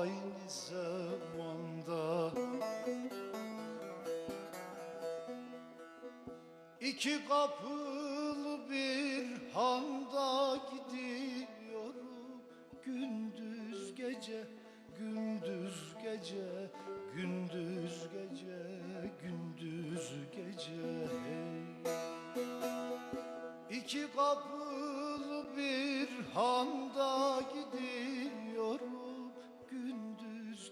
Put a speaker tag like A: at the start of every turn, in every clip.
A: aynı zamanda İki kapılı bir handa gidiyorum Gündüz gece, gündüz gece, gündüz gece, gündüz gece hey. İki kapılı bir handa gidiyorum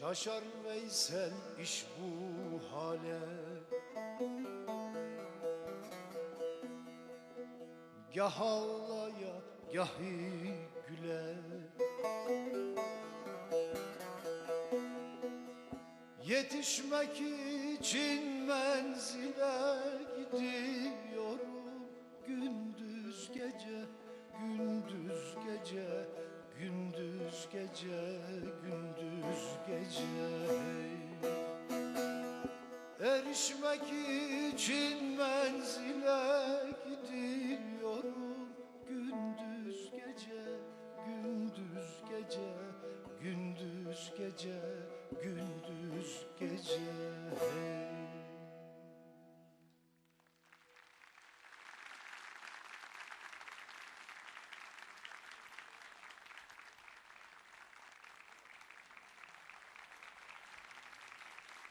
A: Şaşar Veysel iş bu hale. Gah ağlaya gahi güle. Yetişmek için menzile gidiyorum. Gündüz gece, gece, gündüz gece Erişmek için menzile gidiyorum Gündüz gece, gündüz gece, gündüz gece,